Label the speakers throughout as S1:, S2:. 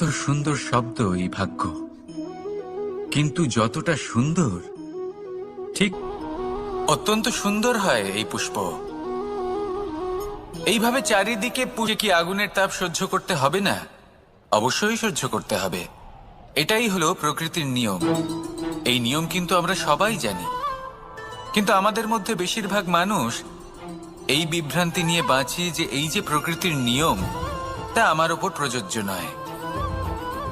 S1: কত সুন্দর শব্দ এই ভাগ্য। কিন্তু যতটা সুন্দর, ঠিক অত্যন্ত সুন্দর হয় এই পুষ্প। এইভাবে চারিদিকে পুজে কি আগুনের তাপ সহ্য করতে হবে না? অবশ্যই সহ্য করতে হবে। এটাই হলো প্রকৃতির নিয়ম। এই নিয়ম কিন্তু আমরা সবাই জানি। কিন্তু আমাদের মধ্যে বেশিরভাগ মানুষ এই বিভ্রান্তি নিয়ে বাঁচি যে এই যে প্রকৃতির নিয়ম, তা আমার ওপর প্রযোজ্য নয়।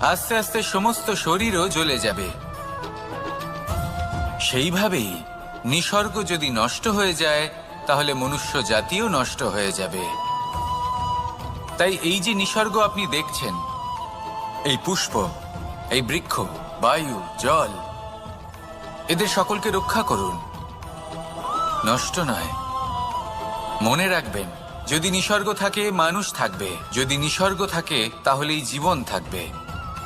S1: আস্তে আস্তে সমস্ত শরীরও জ্বলে যাবে। সেইভাবেই নিসর্গ যদি নষ্ট হয়ে যায়, তাহলে মনুষ্য জাতিও নষ্ট হয়ে যাবে। তাই এই যে নিসর্গ আপনি দেখছেন, এই পুষ্প, এই বৃক্ষ, বায়ু, জল, এদের সকলকে রক্ষা করুন। নষ্ট নয়। মনে রাখবেন, যদি নিসর্গ থাকে, মানুষ থাকবে। যদি নিসর্গ থাকে, তাহলেই জীবন থাকবে।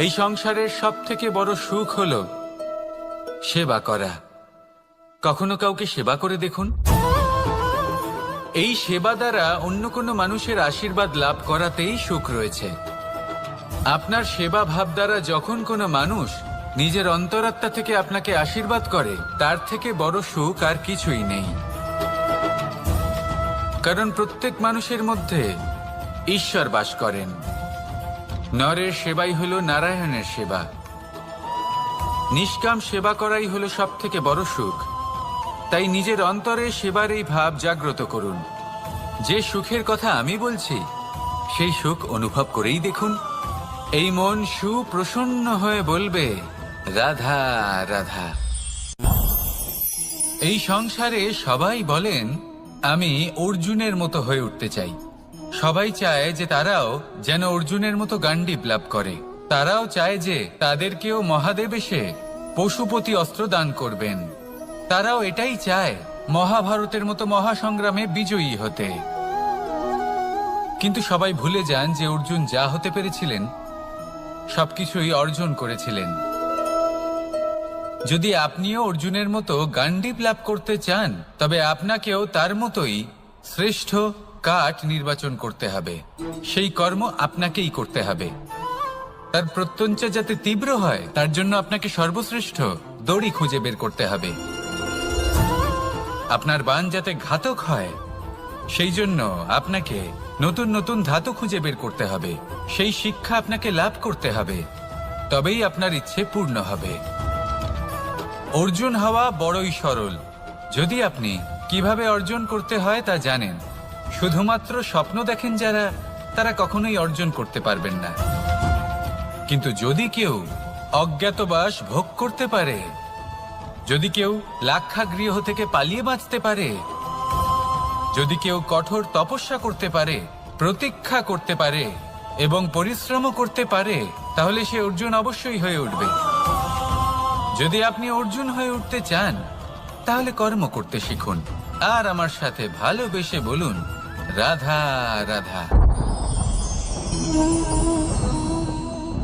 S1: এই সংসারের সব থেকে বড় সুখ হল সেবা করা। কখনো কাউকে সেবা করে দেখুন? এই সেবা দ্বারা অন্য কোনো মানুষের আশীর্বাদ লাভ করাতেই সুখ রয়েছে। আপনার সেবা ভাব দ্বারা যখন কোনো মানুষ নিজের অন্তরাত্মা থেকে আপনাকে আশীর্বাদ করে, তার থেকে বড় সুখ আর কিছুই নেই। কারণ প্রত্যেক মানুষের মধ্যে ঈশ্বর বাস করেন। নরের সেবাই হলো নারায়ণের সেবা। নিষ্কাম সেবা করাই হলো সব থেকে বড় সুখ। তাই নিজের অন্তরে সেবার এই ভাব জাগ্রত করুন। যে সুখের কথা আমি বলছি, সেই সুখ অনুভব করেই দেখুন। এই মন সুপ্রসন্ন হয়ে বলবে, রাধা রাধা। এই সংসারে সবাই বলেন, আমি অর্জুনের মতো হয়ে উঠতে চাই। সবাই চায় যে তারাও যেন অর্জুনের মতো গান্ডিব লাভ করে। তারাও চায় যে তাদেরকেও মহাদেব এসে পশুপতি অস্ত্র দান করবেন। তারাও এটাই চায়, মহাভারতের মতো মহাসংগ্রামে বিজয়ী হতে। কিন্তু সবাই ভুলে যান যে অর্জুন যা হতে পেরেছিলেন, সবকিছুই অর্জন করেছিলেন। যদি আপনিও অর্জুনের মতো গান্ডিব লাভ করতে চান, তবে আপনাকেও তার মতোই শ্রেষ্ঠ কাঠ নির্বাচন করতে হবে। সেই কর্ম আপনাকেই করতে হবে। তার প্রত্যঞ্চা যাতে তীব্র হয়, তার জন্য আপনাকে সর্বশ্রেষ্ঠ দড়ি খুঁজে বের করতে হবে। আপনার বান যাতে ঘাতক হয়, সেই জন্য আপনাকে নতুন নতুন ধাতু খুঁজে বের করতে হবে। সেই শিক্ষা আপনাকে লাভ করতে হবে। তবেই আপনার ইচ্ছে পূর্ণ হবে। অর্জুন হওয়া বড়ই সরল। যদি আপনি কীভাবে অর্জন করতে হয় তা জানেন। শুধুমাত্র স্বপ্ন দেখেন যারা, তারা কখনোই অর্জন করতে পারবেন না। কিন্তু যদি কেউ অজ্ঞাতবাস ভোগ করতে পারে, যদি কেউ লাক্ষাগৃহ থেকে পালিয়ে বাঁচতে পারে, যদি কেউ কঠোর তপস্যা করতে পারে, প্রতীক্ষা করতে পারে, এবং পরিশ্রমও করতে পারে, তাহলে সে অর্জুন অবশ্যই হয়ে উঠবে। যদি আপনি অর্জুন হয়ে উঠতে চান, তাহলে কর্ম করতে শিখুন। আর আমার সাথে ভালোবেসে বলুন রাধা রাধা।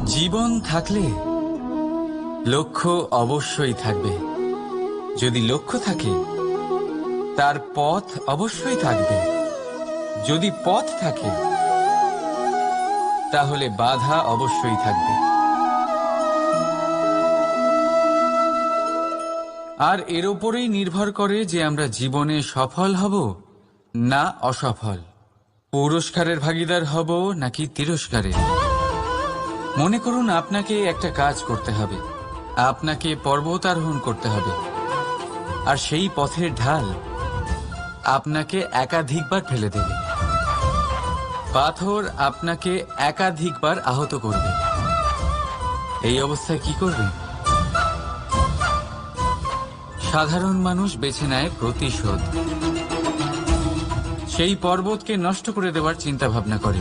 S1: জীবন থাকলে লক্ষ্য অবশ্যই থাকবে। যদি লক্ষ্য থাকে, তার পথ অবশ্যই থাকবে। যদি পথ থাকে, তাহলে বাধা অবশ্যই থাকবে। আর এর ওপরেই নির্ভর করে যে আমরা জীবনে সফল হব না অসফল। পুরস্কারের ভাগিদার হব নাকি তিরস্কারের? মনে করুন আপনাকে একটা কাজ করতে হবে। আপনাকে পর্বত আরোহণ করতে হবে। আর সেই পথের ঢাল আপনাকে একাধিকবার ফেলে দেবে। পাথর আপনাকে একাধিকবার আহত করবে। এই অবস্থায় কি করবে? সাধারণ মানুষ বেছে নেয় প্রতিশোধ। সেই পর্বতকে নষ্ট করে দেওয়ার চিন্তা ভাবনা করে।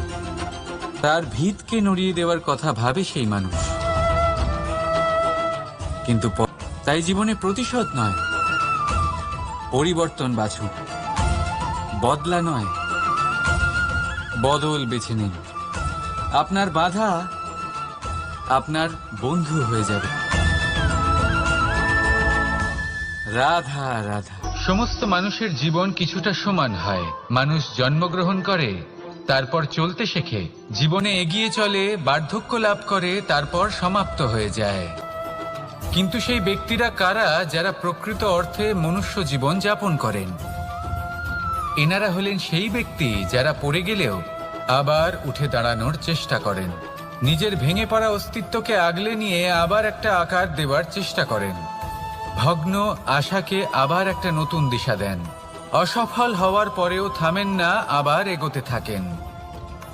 S1: তার ভিতকে নড়িয়ে দেওয়ার কথা ভাবে সেই মানুষ। কিন্তু তাই জীবনে প্রতিশোধ নয়, পরিবর্তন বাছুক, বদলা নয়, বদল বেছে নিন। আপনার বাধা আপনার বন্ধু হয়ে যাবে। রাধা রাধা। সমস্ত মানুষের জীবন কিছুটা সমান হয়। মানুষ জন্মগ্রহণ করে, তারপর চলতে শেখে। জীবনে এগিয়ে চলে, বার্ধক্য লাভ করে, তারপর সমাপ্ত হয়ে যায়। কিন্তু সেই ব্যক্তিরা কারা যারা প্রকৃত অর্থে মনুষ্য জীবন যাপন করেন? এনারা হলেন সেই ব্যক্তি যারা পড়ে গেলেও আবার উঠে দাঁড়ানোর চেষ্টা করেন। নিজের ভেঙে পড়া অস্তিত্বকে আগলে নিয়ে আবার একটা আকার দেওয়ার চেষ্টা করেন। ভগ্ন আশাকে আবার একটা নতুন দিশা দেন। অসফল হওয়ার পরেও থামেন না, আবার এগোতে থাকেন।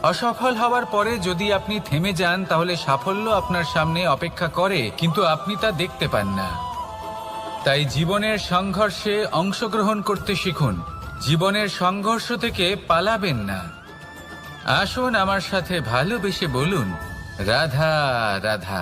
S1: অসফল হওয়ার পরে যদি আপনি থেমে যান, তাহলে সাফল্য আপনার সামনে অপেক্ষা করে, কিন্তু আপনি তা দেখতে পান না। তাই জীবনের সংঘর্ষে অংশগ্রহণ করতে শিখুন। জীবনের সংঘর্ষ থেকে পালাবেন না। আসুন আমার সাথে ভালোবেসে বলুন, রাধা রাধা।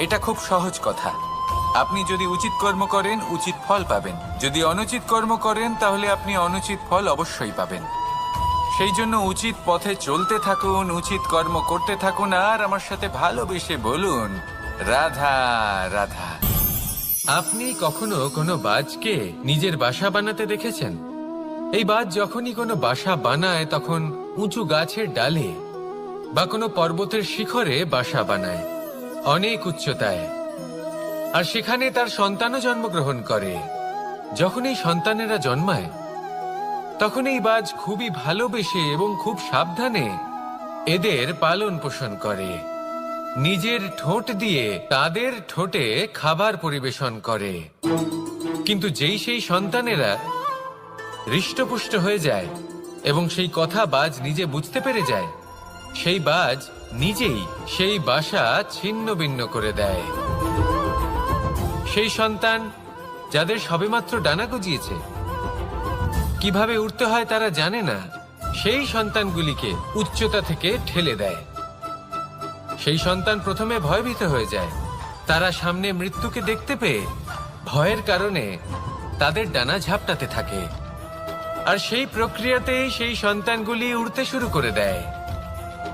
S1: এটা খুব সহজ কথা। আপনি যদি উচিত কর্ম করেন, উচিত ফল পাবেন। যদি অনুচিত কর্ম করেন, তাহলে আপনি অনুচিত ফল অবশ্যই পাবেন। সেই জন্য উচিত পথে চলতে থাকুন, উচিত কর্ম করতে থাকুন, আর আমার সাথে ভালোবেসে বলুন, রাধা রাধা। আপনি কখনো কোনো বাজকে নিজের বাসা বানাতে দেখেছেন? এই বাজ যখনই কোনো বাসা বানায়, তখন উঁচু গাছের ডালে বা কোনো পর্বতের শিখরে বাসা বানায়। অনেক উচ্চতায়। আর সেখানে তার সন্তানও জন্মগ্রহণ করে। যখন এই সন্তানেরা জন্মায় তখন এই বাজ খুবই ভালোবেসে এবং খুব সাবধানে এদের পালন পোষণ করে। নিজের ঠোঁট দিয়ে তাদের ঠোঁটে খাবার পরিবেশন করে। কিন্তু যেই সেই সন্তানেরা হৃষ্টপুষ্ট হয়ে যায় এবং সেই কথা বাজ নিজে বুঝতে পেরে যায়, সেই বাজ নিজেই সেই বাসা ছিন্ন ভিন্ন করে দেয়। সেই সন্তান যাদের সবেমাত্র ডানা গজিয়েছে, কীভাবে উঠতে হয় তারা জানে না, সেই সন্তানগুলিকে উচ্চতা থেকে ঠেলে দেয়। সেই সন্তান প্রথমে ভয়ভীত হয়ে যায়। তারা সামনে মৃত্যুকে দেখতে পেয়ে ভয়ের কারণে তাদের ডানা ঝাপটাতে থাকে। আর সেই প্রক্রিয়াতেই সেই সন্তানগুলি উড়তে শুরু করে দেয়।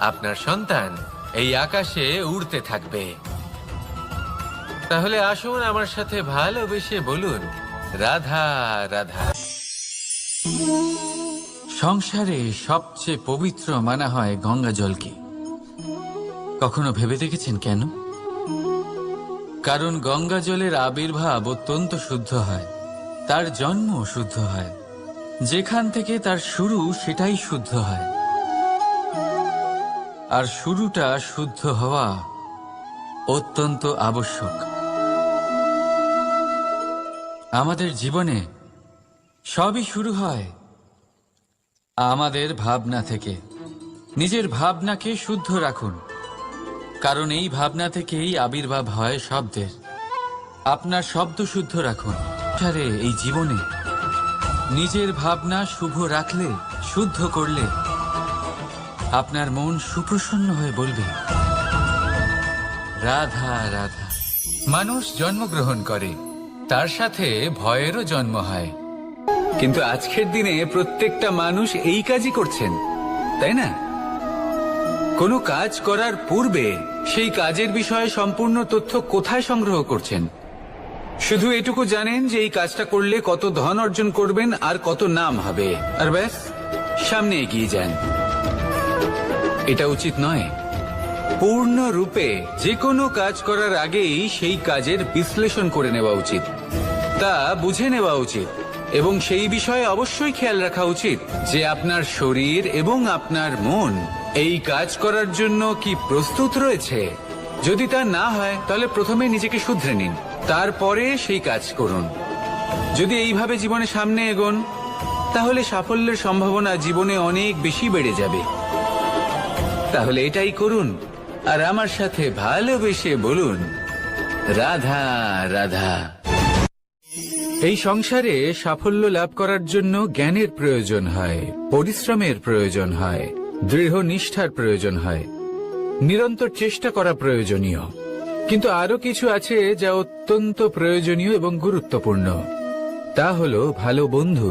S1: আপনার সন্তান এই আকাশে উড়তে থাকবে। তাহলে আসুন আমার সাথে ভালোবেসে বলুন, রাধা রাধা। সংসারে সবচেয়ে পবিত্র মানা হয় গঙ্গা জলকে। কখনো ভেবে দেখেছেন কেন? কারণ গঙ্গা জলের আবির্ভাব অত্যন্ত শুদ্ধ হয়, তার জন্ম শুদ্ধ হয়। যেখান থেকে তার শুরু সেটাই শুদ্ধ হয়। আর শুরুটা শুদ্ধ হওয়া অত্যন্ত আবশ্যক। আমাদের জীবনে সবই শুরু হয় আমাদের ভাবনা থেকে। নিজের ভাবনাকে শুদ্ধ রাখুন, কারণ এই ভাবনা থেকেই আবির্ভাব হয় শব্দের। আপনার শব্দ শুদ্ধ রাখুন। এই জীবনে নিজের ভাবনা শুভ রাখলে, শুদ্ধ করলে আপনার মন সুপ্রসন্ন হয়ে বলবে, রাধা রাধা। মানুষ জন্মগ্রহণ করে, তার সাথে ভয়েরও জন্ম হয়। কিন্তু আজকের দিনে প্রত্যেকটা মানুষ এই কাজই করছেন, তাই না? কোনো কাজ করার পূর্বে সেই কাজের বিষয়ে সম্পূর্ণ তথ্য কোথায় সংগ্রহ করছেন? শুধু এটুকু জানেন যে এই কাজটা করলে কত ধন অর্জন করবেন আর কত নাম হবে। আর ব্যাস, সামনে এগিয়ে যান। এটা উচিত নয়। পূর্ণ রূপে যে কোনো কাজ করার আগেই সেই কাজের বিশ্লেষণ করে নেওয়া উচিত। তা বুঝে নেওয়া উচিত। এবং সেই বিষয়ে অবশ্যই খেয়াল রাখা উচিত যে আপনার শরীর এবং আপনার মন এই কাজ করার জন্য কি প্রস্তুত রয়েছে। যদি তা না হয়, তাহলে প্রথমে নিজেকে শুধরে নিন, তারপরে সেই কাজ করুন। যদি এইভাবে জীবনে সামনে এগোন, তাহলে সাফল্যের সম্ভাবনা জীবনে অনেক বেশি বেড়ে যাবে। তাহলে এটাই করুন। আর আমার সাথে ভালোবেসে বলুন, রাধা রাধা। এই সংসারে সাফল্য লাভ করার জন্য জ্ঞানের প্রয়োজন হয়, পরিশ্রমের প্রয়োজন হয়, দৃঢ় নিষ্ঠার প্রয়োজন হয়, নিরন্তর চেষ্টা করা প্রয়োজনীয়। কিন্তু আরও কিছু আছে যা অত্যন্ত প্রয়োজনীয় এবং গুরুত্বপূর্ণ। তা হলো ভালো বন্ধু।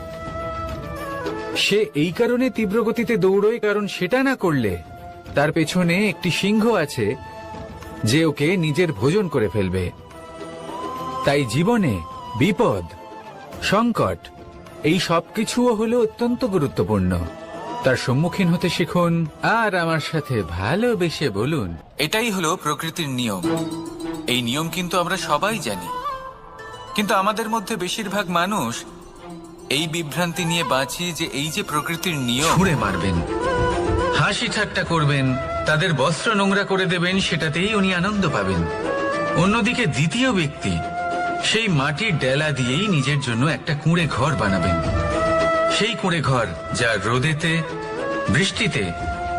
S1: সে এই কারণে তীব্র গতিতে দৌড়য়, কারণ সেটা না করলে তার পেছনে একটি সিংহ আছে যে ওকে নিজের ভোজন করে ফেলবে। তাই জীবনে বিপদ, সংকট, এই সবকিছুও হলো অত্যন্ত গুরুত্বপূর্ণ। তার সম্মুখীন হতে শিখুন, আর আমার সাথে ভালোবেসে বলুন। এটাই হলো প্রকৃতির নিয়ম। এই নিয়ম কিন্তু আমরা সবাই জানি। কিন্তু আমাদের মধ্যে বেশিরভাগ মানুষ এই বিভ্রান্তি নিয়ে বাঁচি যে এই যে প্রকৃতির নিয়ম। ছুঁড়ে মারবেন, হাসি ঠাট্টা করবেন, তাদের বস্ত্র নোংরা করে দেবেন, সেটাতেই উনি আনন্দ পাবেন। অন্যদিকে দ্বিতীয় ব্যক্তি, সেই মাটির ডেলা দিয়েই নিজের জন্য একটা কুঁড়ে ঘর বানাবেন। সেই কুঁড়ে ঘর যা রোদেতে, বৃষ্টিতে,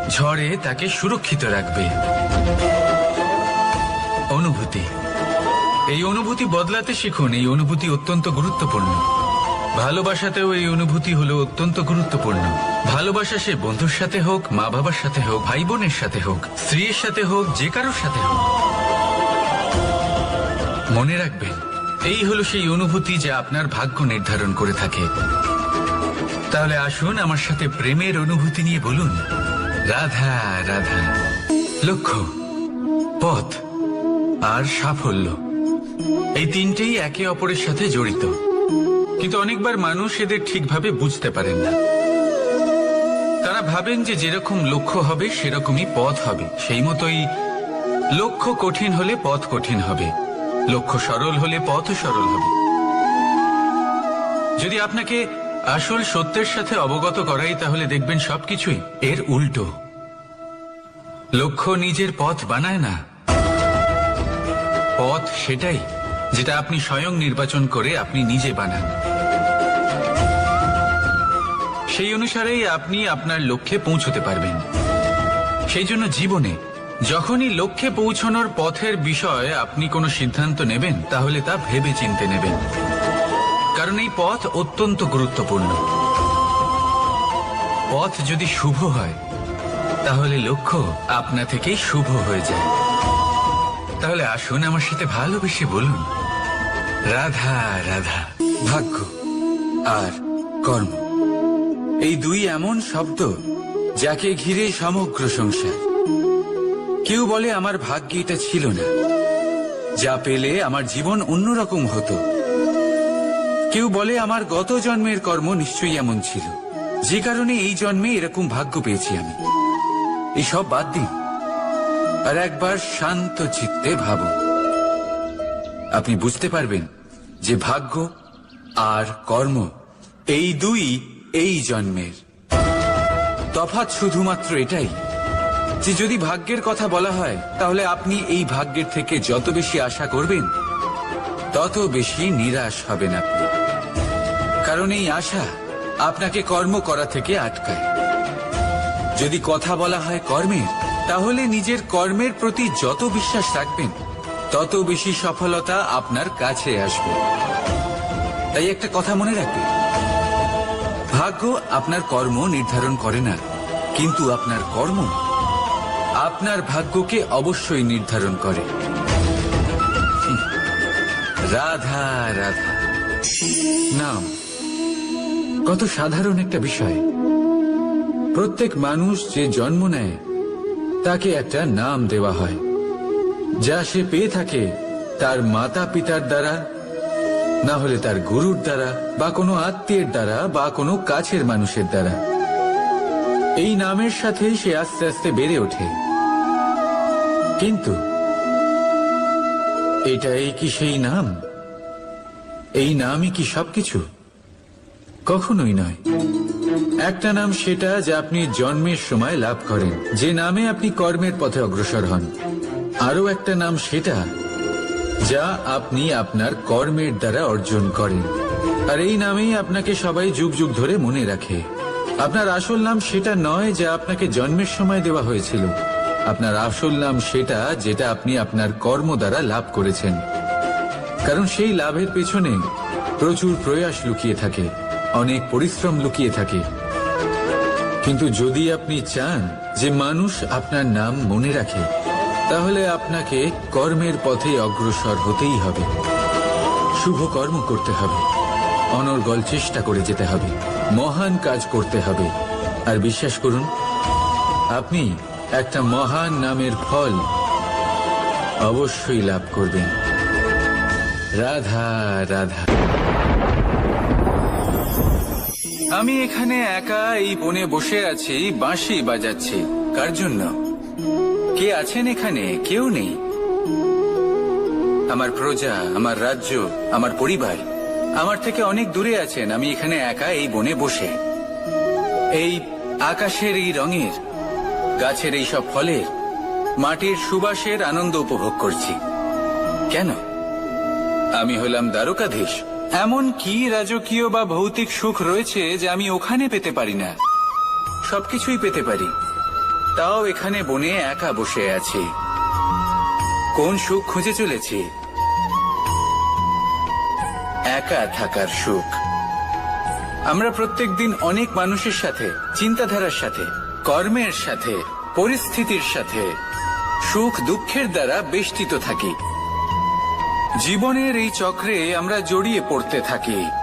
S1: ঝড়ে তাকে সুরক্ষিত রাখবে। অনুভূতি। এই অনুভূতি বদলাতে শিখুন, এই অনুভূতি অত্যন্ত গুরুত্বপূর্ণ। ভালোবাসাতেও এই অনুভূতি হলো অত্যন্ত গুরুত্বপূর্ণ। ভালোবাসা সে বন্ধুর সাথে হোক মা বাবার সাথে হোক ভাই বোনের সাথে হোক, স্ত্রীর সাথে হোক, যে কারোর সাথে হোক। মনে রাখবেন, এই হলো সেই অনুভূতি যা আপনার ভাগ্য নির্ধারণ করে থাকে। তাহলে আসুন আমার সাথে প্রেমের অনুভূতি নিয়ে বলুন। রাধা রাধা। লক্ষ্য, পথ আর সাফল্য। এই তিনটেই একে অপরের সাথে জড়িত। কিন্তু অনেকবার মানুষ এদের ঠিকভাবে বুঝতে পারেন না। তারা ভাবেন যে যেরকম লক্ষ্য হবে, সেরকমই পথ হবে। সেই মতোই লক্ষ্য কঠিন হলে পথ কঠিন হবে। লক্ষ্য সরল হলে পথও সরল হবে। যদি আপনাকে আসল সত্যের সাথে অবগত করাই, তাহলে দেখবেন সবকিছুই এর উল্টো। লক্ষ্য নিজের পথ বানায় না। পথ সেটাই, যেটা আপনি স্বয়ং নির্বাচন করে আপনি নিজে বানান। সেই অনুসারেই আপনি আপনার লক্ষ্যে পৌঁছতে পারবেন। সেই জন্য জীবনে, যখনই লক্ষ্যে পৌঁছানোর পথের বিষয়ে আপনি কোনো সিদ্ধান্ত নেবেন, তাহলে তা ভেবে চিনতে নেবেন। কারণ এই পথ অত্যন্ত গুরুত্বপূর্ণ। পথ যদি শুভ হয়, তাহলে লক্ষ্য আপনা থেকেই শুভ হয়ে যায়। তাহলে আসুন আমার সাথে ভালোবেসে বলুন, রাধা রাধা, ভাগ্য আর কর্ম। এই দুই এমন শব্দ যাকে ঘিরে সমগ্র সংসার। কেউ বলে, আমার ভাগ্যে এটা ছিল না। যা পেলে আমার জীবন অন্যরকম হতো। কেউ বলে, আমার গত জন্মের কর্ম নিশ্চয়ই এমন ছিল। যে কারণে এই জন্মে এরকম ভাগ্য পেয়েছি আমি। এসব বাদ দিন। আর একবার শান্ত চিত্তে ভাবুন। আপনি বুঝতে পারবেন যে ভাগ্য আর কর্ম এই দুই এই জন্মের। তফাৎ শুধুমাত্র এটাই, যে যদি ভাগ্যের কথা বলা হয়, তাহলে আপনি এই ভাগ্যের থেকে যত বেশি আশা করবেন, তত বেশি নিরাশ হবেন আপনি। কারণ এই আশা আপনাকে কর্ম করা থেকে আটকায়। যদি কথা বলা হয় কর্মের, তাহলে নিজের কর্মের প্রতি যত বিশ্বাস রাখবেন, তত বেশি সফলতা আপনার কাছে আসবে। তাই একটা কথা মনে রাখবেন ভাগ্য আপনার কর্ম নির্ধারণ করে না, কিন্তু আপনার কর্ম আপনার ভাগ্যকে অবশ্যই নির্ধারণ করে। রাধা রাধা। নাম, কত সাধারণ একটা বিষয়। প্রত্যেক মানুষ যে জন্ম নেয়, তাকে একটা নাম দেওয়া হয়। যা সে পেয়ে থাকে, তার মাতা পিতার দ্বারা না হলে তার গুরুর দ্বারা, বা কোনো আত্মীয়ের দ্বারা, বা কোনো কাছের মানুষের দ্বারা। এই নামের সাথেই সে আস্তে আস্তে বেড়ে ওঠে। কিন্তু এটাই কি সেই নাম? এই নামই কি সবকিছু? কখনোই নয়। একটা নাম সেটা যা আপনি জন্মের সময় লাভ করেন। যে নামে আপনি কর্মের পথে অগ্রসর হন। আরও একটা নাম সেটা যা আপনি আপনার কর্মের দ্বারা অর্জন করেন। আর এই নামেই আপনাকে সবাই যুগ যুগ ধরে মনে রাখে। আপনার আসল নাম সেটা নয় যা আপনাকে জন্মের সময় দেওয়া হয়েছিল। আপনার আসল নাম সেটা যেটা আপনি আপনার কর্ম দ্বারা লাভ করেছেন। কারণ সেই লাভের পেছনে প্রচুর প্রয়াস লুকিয়ে থাকে, অনেক পরিশ্রম লুকিয়ে থাকে। কিন্তু যদি আপনি চান যে মানুষ আপনার নাম মনে রাখে তাহলে আপনাকে কর্মের পথে অগ্রসর হতেই হবে। শুভ কর্ম করতে হবে। অনর্গল চেষ্টা করে যেতে হবে। মহান কাজ করতে হবে। আর বিশ্বাস করুন, আপনি একটা মহান নামের ফল অবশ্যই লাভ করবেন। রাধা রাধা। আমি এখানে একা এই বনে বসে আছি, বাঁশি বাজাচ্ছি। কার জন্য? কে আছেন এখানে? কেউ নেই। আমার প্রজা, আমার রাজ্য, আমার পরিবার, আমার থেকে অনেক দূরে আছেন। আমি এখানে একা এই বনে বসে। এই আকাশের এই রঙের, গাছের এই সব ফলের, মাটির সুবাসের আনন্দ উপভোগ করছি। কেন? আমি হলাম দ্বারকাধীশ। এমন কি রাজকীয় বা ভৌতিক সুখ রয়েছে যে আমি ওখানে পেতে পারি না? সবকিছুই পেতে পারি। তাও এখানে বনে একা বসে আছি। কোন সুখ খুঁজে চলেছি একা থাকার সুখ। আমরা প্রত্যেক দিন অনেক মানুষের সাথে, চিন্তাধারার সাথে, কর্মের সাথে, পরিস্থিতির সাথে, সুখ দুঃখের দ্বারা বেষ্টিত থাকি। জীবনের এই চক্রে আমরা জড়িয়ে পড়তে থাকি।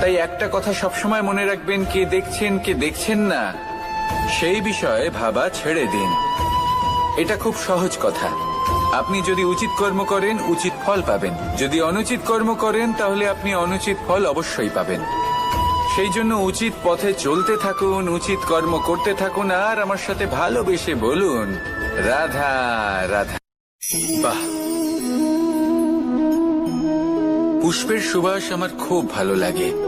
S1: তাই একটা কথা সবসময় মনে রাখবেন, কে দেখছেন কে দেখছেন না, সেই বিষয়ে ভাবা ছেড়ে দিন। এটা খুব সহজ কথা। আপনি যদি উচিত কর্ম করেন, উচিত ফল পাবেন। যদি অনুচিত কর্ম করেন, তাহলে আপনি অনুচিত ফল অবশ্যই পাবেন। সেই জন্য উচিত পথে চলতে থাকুন, উচিত কর্ম করতে থাকুন, আর আমার সাথে ভালোবেসে বলুন, রাধা রাধা। বাহ! পুষ্পের সুবাস আমার খুব ভালো লাগে।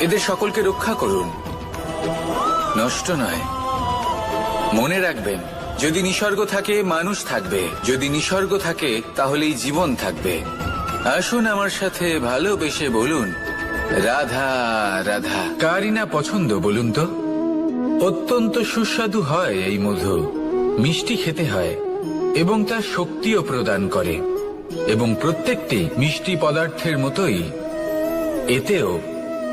S1: এদের সকলকে রক্ষা করুন। নষ্ট নয়। মনে রাখবেন, যদি নিসর্গ থাকে, মানুষ থাকবে। যদি নিসর্গ থাকে, তাহলেই জীবন থাকবে। আসুন আমার সাথে ভালোবেসে বলুন, রাধা রাধা। কারই না পছন্দ বলুন তো? অত্যন্ত সুস্বাদু হয় এই মধু। মিষ্টি খেতে হয় এবং তা শক্তিও প্রদান করে। এবং প্রত্যেকটি মিষ্টি পদার্থের মতোই এতেও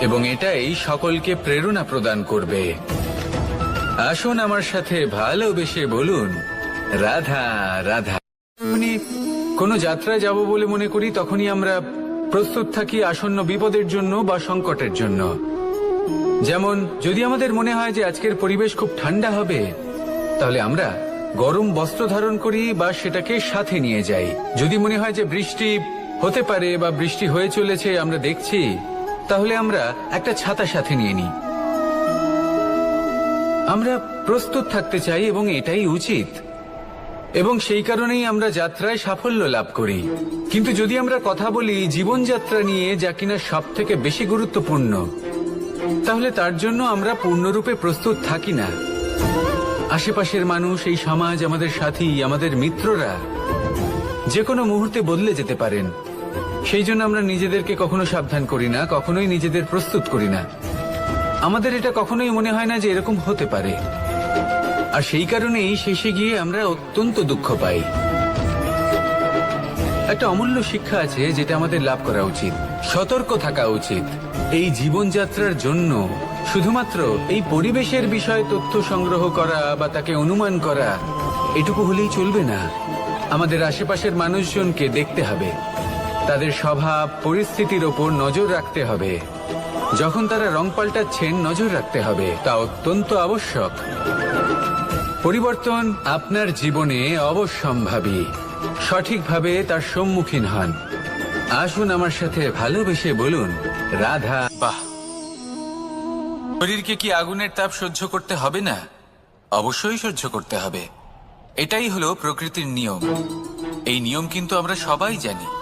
S2: এবং এটাই সকলকে প্রেরণা প্রদান করবে। আসুন আমার সাথে ভালোবেসে বলুন, রাধা রাধা। মানে কোনো যাত্রায় যাব বলে মনে করি, তখনই আমরা প্রস্তুত থাকি আসন্ন বিপদের জন্য বা সংকটের জন্য। যেমন, যদি আমাদের মনে হয় যে আজকের পরিবেশ খুব ঠান্ডা হবে, তাহলে আমরা গরম বস্ত্র ধারণ করি বা সেটাকে সাথে নিয়ে যাই। যদি মনে হয় যে বৃষ্টি হতে পারে বা বৃষ্টি হয়ে চলেছে, আমরা দেখছি তাহলে আমরা একটা ছাতা সাথে নিয়ে নিই। আমরা প্রস্তুত থাকতে চাই এবং এটাই উচিত। এবং সেই কারণেই আমরা যাত্রায় সাফল্য লাভ করি। কিন্তু যদি আমরা কথা বলি জীবনযাত্রা নিয়ে যা কিনা সব থেকে বেশি গুরুত্বপূর্ণ, তাহলে তার জন্য আমরা পূর্ণরূপে প্রস্তুত থাকি না। আশেপাশের মানুষ, এই সমাজ, আমাদের সাথী, আমাদের মিত্ররা যে কোনো মুহূর্তে বদলে যেতে পারেন। সেই জন্য আমরা নিজেদেরকে কখনো সাবধান করি না, কখনোই নিজেদের প্রস্তুত করি না। আমাদের এটা কখনোই মনে হয় না যে এরকম হতে পারে। আর সেই কারণেই শেষে গিয়ে আমরা অত্যন্ত দুঃখ পাই। একটা অমূল্য শিক্ষা আছে যেটা আমাদের লাভ করা উচিত, সতর্ক থাকা উচিত। এই জীবনযাত্রার জন্য শুধুমাত্র এই পরিবেশের বিষয়ে তথ্য সংগ্রহ করা বা তাকে অনুমান করা, এটুকু হলেই চলবে না। আমাদের আশেপাশের মানুষজনকে দেখতে হবে। তাদের স্বভাব, পরিস্থিতির ওপর নজর রাখতে হবে। যখন তারা রং পাল্টাচ্ছেন, নজর রাখতে হবে। তা অত্যন্ত আবশ্যক। পরিবর্তন আপনার জীবনে অবশ্যম্ভাবী। সঠিকভাবে তার সম্মুখীন হন। আসুন আমার সাথে ভালোবেসে বলুন, রাধা,
S1: বাহ। শরীরকে কি আগুনের তাপ সহ্য করতে হবে না? অবশ্যই সহ্য করতে হবে। এটাই হলো প্রকৃতির নিয়ম। এই নিয়ম কিন্তু আমরা সবাই জানি।